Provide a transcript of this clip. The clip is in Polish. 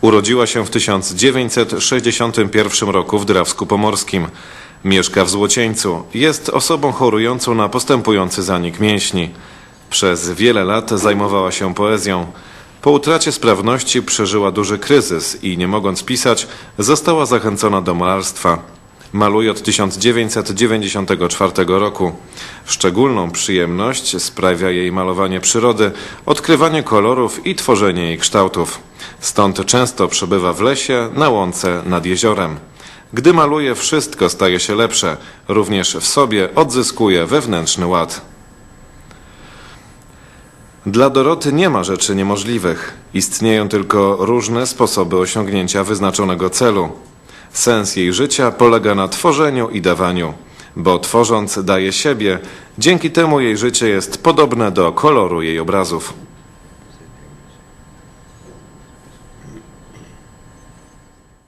Urodziła się w 1961 roku w Drawsku Pomorskim. Mieszka w Złocieńcu. Jest osobą chorującą na postępujący zanik mięśni. Przez wiele lat zajmowała się poezją. Po utracie sprawności przeżyła duży kryzys i nie mogąc pisać, została zachęcona do malarstwa. Maluje od 1994 roku. Szczególną przyjemność sprawia jej malowanie przyrody, odkrywanie kolorów i tworzenie jej kształtów. Stąd często przebywa w lesie, na łące, nad jeziorem. Gdy maluje, wszystko staje się lepsze. Również w sobie odzyskuje wewnętrzny ład. Dla Doroty nie ma rzeczy niemożliwych. Istnieją tylko różne sposoby osiągnięcia wyznaczonego celu. Sens jej życia polega na tworzeniu i dawaniu, bo tworząc daje siebie, dzięki temu jej życie jest podobne do koloru jej obrazów.